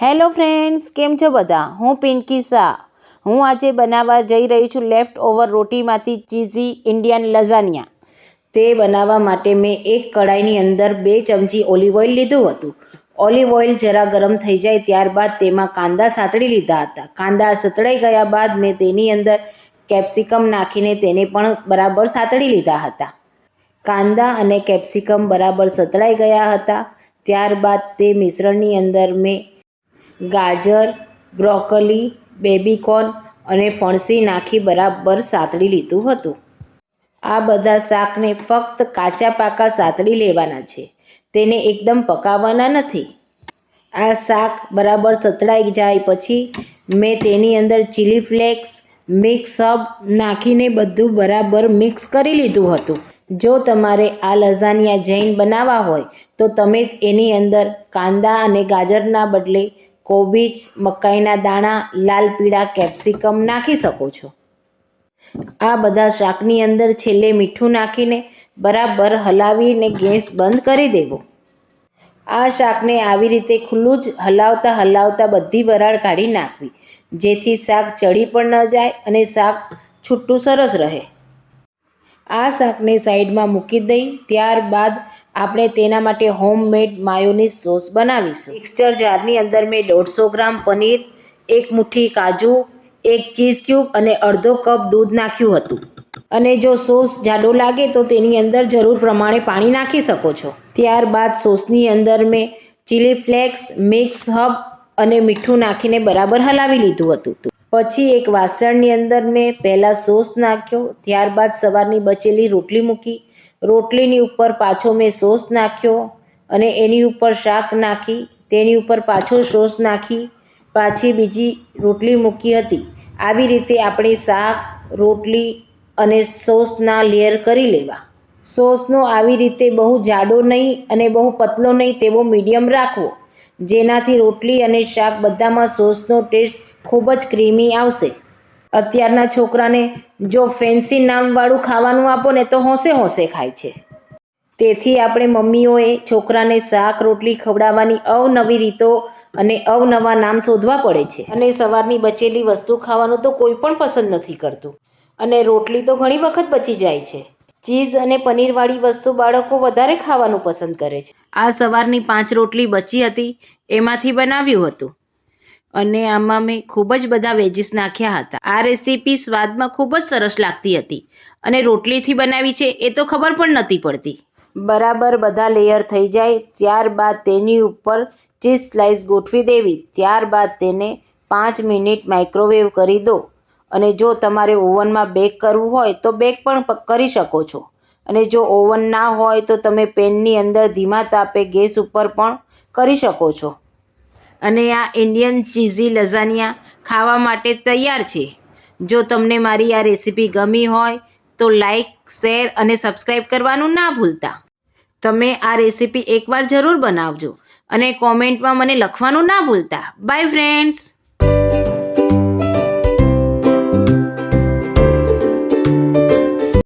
Hello friends, કેમ છો બધા? હું પિંકી શાહ. હું આજે બનાવવા જઈ રહી છું લેફ્ટ ઓવર રોટીમાંથી ચીઝી ઇન્ડિયન લઝાનિયા. તે બનાવવા માટે મેં એક કડાઈની અંદર બે ચમચી ઓલિવ ઓઇલ લીધું હતું. ઓલિવ ઓઇલ જરા ગરમ થઈ જાય ત્યારબાદ તેમાં કાંદા સાતળી લીધા હતા. કાંદા સતળાઈ ગયા બાદ મેં તેની અંદર કેપ્સિકમ નાખીને તેને પણ બરાબર સાતળી લીધા હતા. કાંદા અને કેપ્સિકમ બરાબર સતળાઈ ગયા હતા. ત્યારબાદ તે મિશ્રણની અંદર મેં ગાજર, બ્રોકોલી, બેબીકોર્ન અને ફણસી નાખી બરાબર સાતળી લીધું હતું. આ બધા શાકને ફક્ત કાચા પાકા સાતળી લેવાના છે. તેને એકદમ પકાવવાના નથી. આ શાક બરાબર સતળાઈ જાય પછી મેં તેની અંદર ચીલી ફ્લેક્સ, મિક્સ હબ નાખીને બધું બરાબર મિક્સ કરી લીધું હતું. જો તમારે આ લઝાનિયા જૈન બનાવવા હોય તો તમે એની અંદર કાંદા અને ગાજરના બદલે કોબીજ, મકાઈના દાણા, લાલ પીળા કેપ્સિકમ નાખી શકો છો. આ બધા શાકની અંદર છેલ્લે મીઠું નાખીને બરાબર હલાવીને ગેસ બંધ કરી દેવો. આ શાકને આવી રીતે ખુલ્લું જ હલાવતા હલાવતા બધી વરાળ કાઢી નાખવી, જેથી શાક ચડી પણ ન જાય અને શાક છૂટું સરસ રહે. આ શાકને સાઈડમાં મૂકી દઈ, ત્યારબાદ આપણે તેના માટે હોમમેડ માયોનીઝ સોસ બનાવીશું. મિક્સચર જારની અંદર મેં દોઢસો ગ્રામ પનીર, એક મુઠ્ઠી કાજુ, એક ચીઝ ક્યુબ અને અડધો કપ દૂધ નાખ્યું હતું. અને જો સોસ જાડો લાગે તો તેની અંદર જરૂર પ્રમાણે પાણી નાખી શકો છો. ત્યારબાદ સોસની અંદર મેં ચીલી ફ્લેક્સ મિક્સ હબ અને મીઠું નાખીને બરાબર હલાવી લીધું હતું. પછી એક વાસણની અંદર મેં પહેલાં સોસ નાખ્યો. ત્યારબાદ સવારની બચેલી રોટલી મૂકી. રોટલીની ઉપર પાછો મેં સોસ નાખ્યો અને એની ઉપર શાક નાખી, તેની ઉપર પાછો સોસ નાખી, પાછી બીજી રોટલી મૂકી હતી. આવી રીતે આપણે શાક, રોટલી અને સોસના લેયર કરી લેવા. સોસનો આવી રીતે બહુ જાડો નહીં અને બહુ પતલો નહીં તેવો મીડિયમ રાખવો, જેનાથી રોટલી અને શાક બધામાં સોસનો ટેસ્ટ ખૂબ જ ક્રીમી આવશે. અત્યારના છોકરાને જો ફેન્સી નામવાળું ખાવાનું આપો ને તો હોંશે હોંશે ખાય છે. તેથી આપણે મમ્મીઓએ છોકરાને શાક, રોટલી ખવડાવવાની અવનવી રીતો અને અવનવા નામ શોધવા પડે છે. અને સવારની બચેલી વસ્તુ ખાવાનું તો કોઈ પણ પસંદ નથી કરતું. અને રોટલી તો ઘણી વખત બચી જાય છે. ચીઝ અને પનીરવાળી વસ્તુ બાળકો વધારે ખાવાનું પસંદ કરે છે. આ સવારની પાંચ રોટલી બચી હતી, એમાંથી બનાવ્યું હતું. અને આમાં મેં ખૂબ જ બધા વેજીસ નાખ્યા હતા. આ રેસીપી સ્વાદમાં ખૂબ જ સરસ લાગતી હતી અને રોટલીથી બનાવી છે એ તો ખબર પણ નહોતી પડતી. બરાબર બધા લેયર થઈ જાય ત્યારબાદ તેની ઉપર ચીઝ સ્લાઇસ ગોઠવી દેવી. ત્યારબાદ તેને પાંચ મિનિટ માઇક્રોવેવ કરી દો. અને જો તમારે ઓવનમાં બેક કરવું હોય તો બેક પણ કરી શકો છો. અને જો ઓવન ના હોય તો તમે પેનની અંદર ધીમા તાપે ગેસ ઉપર પણ કરી શકો છો. અને આ ઇન્ડિયન ચીઝી લઝાનિયા ખાવા માટે તૈયાર છે. જો તમને મારી આ રેસીપી ગમી હોય તો લાઈક શેર અને સબસ્ક્રાઈબ કરવાનું ના ભૂલતા. તમે આ રેસીપી એકવાર જરૂર બનાવજો અને કોમેન્ટમાં મને લખવાનું ના ભૂલતા. By friends